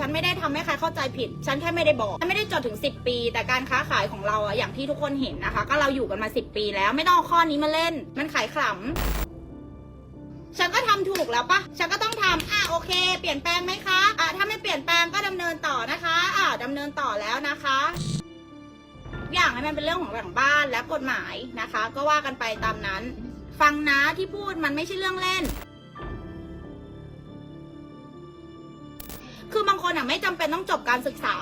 ฉันไม่ได้ทำให้ใครเข้าใจผิด ฉันแค่ไม่ได้บอกฉันไม่ได้จดถึง 10 ปี แต่การค้าขายของเราอะอย่างที่ทุกคนเห็นนะคะ ก็เราอยู่กันมา 10 ปีแล้วไม่ต้องข้อนี้มาเล่น มันขายขำฉันก็ทำถูกแล้วปะฉันก็ต้องทำอะโอเค เปลี่ยนแปลงไหมคะอะถ้าไม่เปลี่ยนแปลงก็ดำเนินต่อนะคะอะดำเนินต่อแล้วนะคะอย่างให้มันเป็นเรื่องของหลังบ้านและกฎหมายนะคะ ก็ว่ากันไปตามนั้น ฟังนะที่พูดมันไม่ใช่เรื่องเล่น คือบางคนอะไม่จำเป็นต้องจบการศึกษา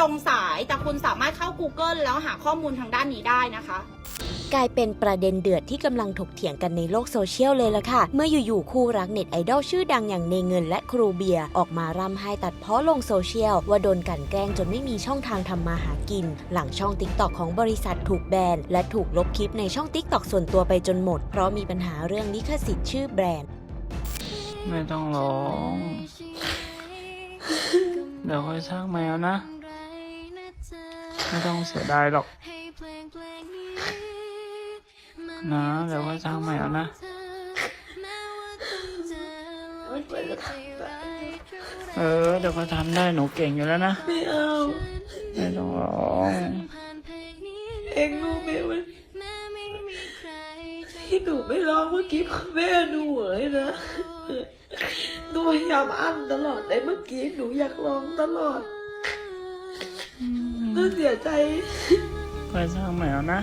ตรงสายแต่คุณสามารถเข้า Google แล้วหาข้อมูลทางด้านนี้ได้นะคะ กลายเป็นประเด็นเดือดที่กำลังถกเถียงกันในโลกโซเชียลเลยล่ะค่ะ เมื่ออยู่ๆคู่รักเน็ตไอดอลชื่อดังอย่างเนเงินและครูเบียร์ออกมาร่ำไห้ตัดเพ้อลงโซเชียล ว่าโดนกลันแกล้งจนไม่มีช่องทางทำมาหากิน หลังช่องติ๊กตอกของบริษัทถูกแบนและถูกลบคลิปในช่องติ๊กตอกส่วนตัวไปจนหมด เพราะมีปัญหาเรื่องลิขสิทธิ์ชื่อแบรนด์ ไม่ต้องร้อง เดี๋ยวค่อยสร้างแมวนะ ไม่ต้องเสียดายหรอก นะเดี๋ยวค่อยสร้างแมวนะเออเดี๋ยวก็ทำได้หนูเก่งอยู่แล้วนะไม่เอาไม่ต้องร้องเองรู้ไหมว่าที่หนูไม่ร้องเมื่อกี้คือแม่หนูเลยนะหนู พยายามอั้นตลอดแต่เมื่อกี้หนูอยากร้องตลอดหนูเสียใจค่อยสร้างแมวนะ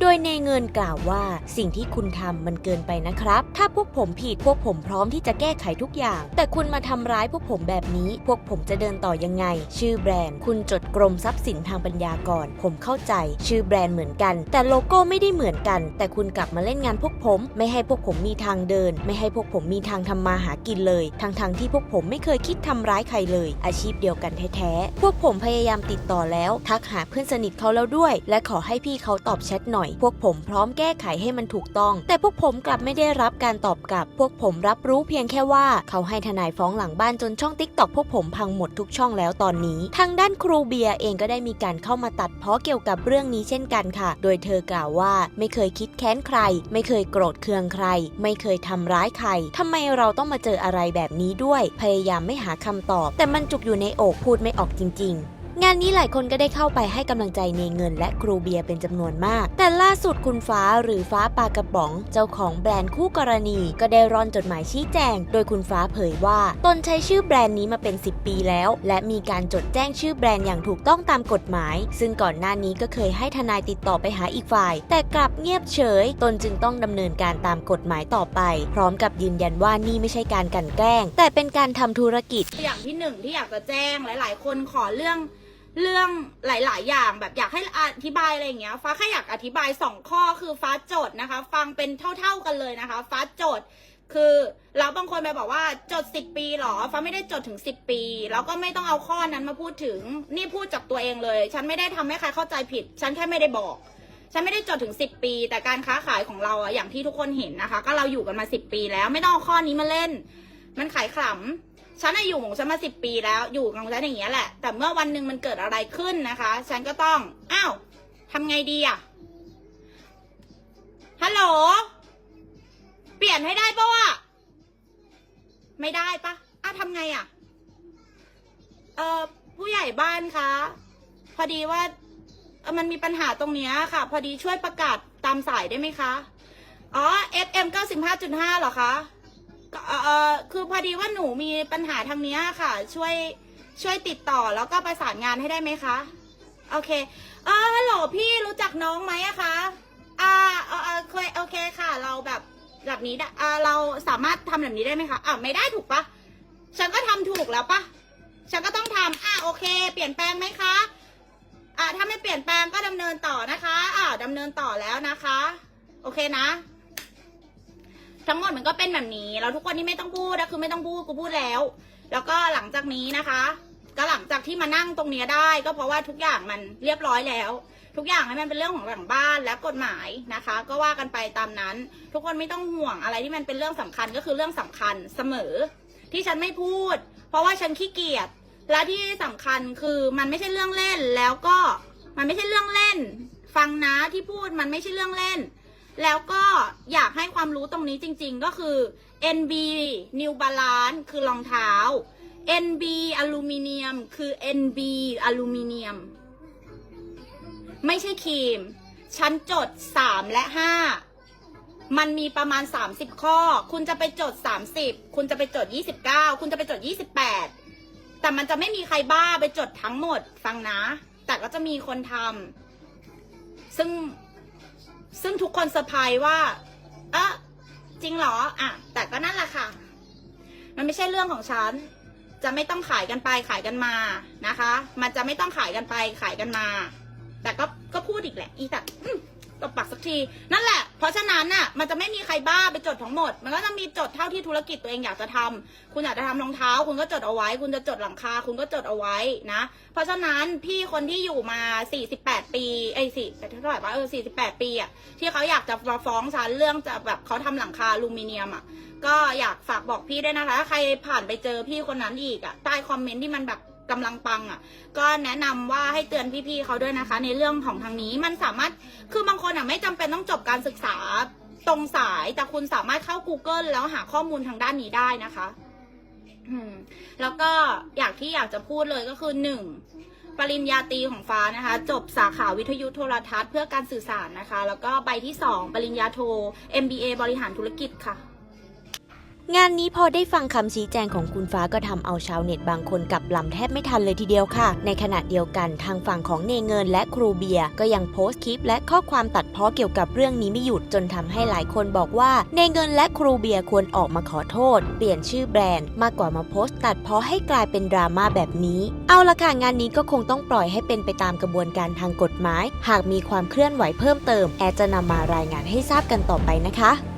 โดยในเงินกล่าวว่าสิ่งที่คุณทำมันเกินไปนะครับ ถ้าพวกผมผิดพวกผมพร้อมที่จะแก้ไขทุกอย่าง แต่คุณมาทำร้ายพวกผมแบบนี้ พวกผมจะเดินต่อยังไง ชื่อแบรนด์ คุณจดกรมทรัพย์สินทางปัญญาก่อน ผมเข้าใจ ชื่อแบรนด์เหมือนกัน แต่โลโก้ไม่ได้เหมือนกัน แต่คุณกลับมาเล่นงานพวกผม ไม่ให้พวกผมมีทางเดิน ไม่ให้พวกผมมีทางทำมาหากินเลย ทั้งๆทที่พวกผมไม่เคยคิดทำร้ายใครเลย อาชีพเดียวกันแท้ๆพวกผมพยายามติดต่อแล้ว ทักหาเพื่อนสนิทเขาแล้วด้วย และขอให้พี่เขาตอบแชทหน่อยอย พวกผมพร้อมแก้ไขให้มันถูกต้อง แต่พวกผมกลับไม่ได้รับการตอบกลับ พวกผมรับรู้เพียงแค่ว่าเขาให้ทนายฟ้องหลังบ้านจนช่องติ๊กตอกพวกผมพังหมดทุกช่องแล้วตอนนี้ ทางด้านครูเบียร์เองก็ได้มีการเข้ามาตัดเพ้อเกี่ยวกับเรื่องนี้เช่นกันค่ะ โดยเธอกล่าวว่าไม่เคยคิดแค้นใคร ไม่เคยโกรธเคืองใคร ไม่เคยทำร้ายใครทำไมเราต้องมาเจออะไรแบบนี้ด้วย พยายามไม่หาคำตอบ แต่มันจุกอยู่ในอกพูดไม่ออกจริง ๆ งานนี้หลายคนก็ได้เข้าไปให้กำลังใจเนเงินและครูเบียร์เป็นจำนวนมาก แต่ล่าสุดคุณฟ้าหรือฟ้าปลากระป๋อง เจ้าของแบรนด์คู่กรณี ก็ได้ร่อนจดหมายชี้แจง โดยคุณฟ้าเผยว่า ตนใช้ชื่อแบรนด์นี้มาเป็น 10 ปีแล้ว และมีการจดแจ้งชื่อแบรนด์อย่างถูกต้องตามกฎหมาย ซึ่งก่อนหน้านี้ก็เคยให้ทนายติดต่อไปหาอีกฝ่าย แต่กลับเงียบเฉย ตนจึงต้องดำเนินการตามกฎหมายต่อไป พร้อมกับยืนยันว่านี่ไม่ใช่การกันแกล้ง แต่เป็นการทำธุรกิจ อย่างที่หนึ่งที่อยากจะแจ้งหลาย ๆ คนขอเรื่อง เรื่องหลาย ๆ อย่างแบบอยากให้อธิบายอะไรอย่างเงี้ย ฟ้าแค่อยากอธิบายสองข้อคือฟ้าโจทย์นะคะ ฟังเป็นเท่า ๆกันเลยนะคะ ฟ้าโจทย์คือแล้วบางคนไปบอกว่าจดสิบปีหรอฟ้าไม่ได้จดถึงสิบปีแล้วก็ไม่ต้องเอาข้อนั้นมาพูดถึงนี่พูดจากตัวเองเลย ฉันไม่ได้ทำให้ใครเข้าใจผิด ฉันแค่ไม่ได้บอก ฉันไม่ได้จดถึงสิบปี แต่การค้าขายของเราอะอย่างที่ทุกคนเห็นนะคะ ก็เราอยู่กันมาสิบปีแล้วไม่ต้องเอาข้อนี้มาเล่น มันขายขำ ฉันอายุของฉันมาสิบปีแล้ว อยู่ของฉันอย่างเงี้ยแหละ แต่เมื่อวันหนึ่งมันเกิดอะไรขึ้นนะคะ ฉันก็ต้อง อ้าวทำไงดีอะฮัลโหล เปลี่ยนให้ได้ปะวะ ไม่ได้ปะอ้าวทำไงอะเออผู้ใหญ่บ้านคะ พอดีว่ามันมีปัญหาตรงเนี้ยค่ะ พอดีช่วยประกาศตามสายได้ไหมคะ อ๋อ FM 95.5เหรอคะก็เอ่อเอ่อ คือพอดีว่าหนูมีปัญหาทางเนี้ยค่ะ ช่วยช่วยติดต่อแล้วก็ประสานงานให้ได้ไหมคะ โอเคเออฮัลโหลพี่รู้จักน้องไหมอะคะอ่าเออเออเคยโอเคค่ะ เราแบบแบบนี้ได้อ่าเราสามารถทำแบบนี้ได้ไหมคะอ่าไม่ได้ถูกปะฉันก็ทำถูกแล้วปะฉันก็ต้องทำอ่าโอเค เปลี่ยนแปลงไหมคะอ่าถ้าไม่เปลี่ยนแปลงก็ดำเนินต่อนะคะอ่าดำเนินต่อแล้วนะคะ โอเคนะ ทั้งหมดมันก็เป็นแบบนี้แล้วทุกคนที่ไม่ต้องพูดนะคือไม่ต้องพูดกูพูดแล้ว แล้วก็หลังจากนี้นะคะ ก็หลังจากที่มานั่งตรงเนี้ยได้ ก็เพราะว่าทุกอย่างมันเรียบร้อยแล้ว ทุกอย่างให้มันเป็นเรื่องของหลังบ้านและกฎหมายนะคะ ก็ว่ากันไปตามนั้น ทุกคนไม่ต้องห่วงอะไรที่มันเป็นเรื่องสำคัญก็คือเรื่องสำคัญเสมอ ที่ฉันไม่พูด เพราะว่าฉันขี้เกียจและที่สำคัญคือมันไม่ใช่เรื่องเล่นแล้วก็มันไม่ใช่เรื่องเล่น ฟังนะที่พูดมันไม่ใช่เรื่องเล่น แล้วก็อยากให้ความรู้ตรงนี้จริงๆ ก็คือ NB New Balance คือรองเท้า NB อลูมิเนียมคือ NB อลูมิเนียม ไม่ใช่ครีมฉันจด 3 และ 5 มันมีประมาณ 30 ข้อ คุณจะไปจด 30 คุณจะไปจด 29 คุณจะไปจด 28 แต่มันจะไม่มีใครบ้าไปจดทั้งหมดฟังนะ แต่ก็จะมีคนทำซึ่ง ซึ่งทุกคนเซอร์ไพรส์ว่า เออจริงเหรออะแต่ก็นั่นแหละค่ะ มันไม่ใช่เรื่องของฉัน จะไม่ต้องขายกันไปขายกันมานะคะ มันจะไม่ต้องขายกันไปขายกันมา แต่ก็ก็พูดอีกแหละ อีแต่ ตบปากสักที นั่นแหละ เพราะฉะนั้นน่ะ มันจะไม่มีใครบ้าไปจดทั้งหมด มันก็จะมีจดเท่าที่ธุรกิจตัวเองอยากจะทำคุณอยากจะทำรองเท้า คุณก็จดเอาไว้ คุณจะจดหลังคา คุณก็จดเอาไว้นะ เพราะฉะนั้นพี่คนที่อยู่มา 48 ปีไอ้สี่เท่าไหร่วะเออ48 ปีอะที่เขาอยากจะมาฟ้องฉันเรื่องจะแบบเขาทำหลังคาลูมิเนียมอะก็อยากฝากบอกพี่ด้วยนะคะถ้าใครผ่านไปเจอพี่คนนั้นอีกอะใต้คอมเมนต์ที่มันแบบ กำลังปังอะก็แนะนำว่าให้เตือนพี่ๆเขาด้วยนะคะ ในเรื่องของทางนี้มันสามารถคือบางคนอะไม่จำเป็นต้องจบการศึกษาตรงสายแต่คุณสามารถเข้า Google แล้วหาข้อมูลทางด้านนี้ได้นะคะแล้วก็อยากที่อยากจะพูดเลยก็คือหนึ่งปริญญาตรีของฟ้านะคะ จบสาขาวิทยุโทรทัศน์เพื่อการสื่อสารนะคะ แล้วก็ใบที่สองปริญญาโท MBA บริหารธุรกิจค่ะ งานนี้พอได้ฟังคำชี้แจงของคุณฟ้าก็ทำเอาชาวเน็ตบางคนกลับลำแทบไม่ทันเลยทีเดียวค่ะ ในขณะเดียวกันทางฝั่งของเนเงินและครูเบียก็ยังโพสต์คลิป และข้อความตัดเพ้อเกี่ยวกับเรื่องนี้ไม่หยุดจนทำให้หลายคนบอกว่า เนเงินและครูเบียควรออกมาขอโทษ เปลี่ยนชื่อแบรนด์มากกว่ามาโพสต์ตัดเพ้อให้กลายเป็นดราม่าแบบนี้ เอาละค่ะงานนี้ก็คงต้องปล่อยให้เป็นไปตามกระบวนการทางกฎหมาย หากมีความเคลื่อนไหวเพิ่มเติมแอดจะนำมารายงานให้ทราบกันต่อไปนะคะ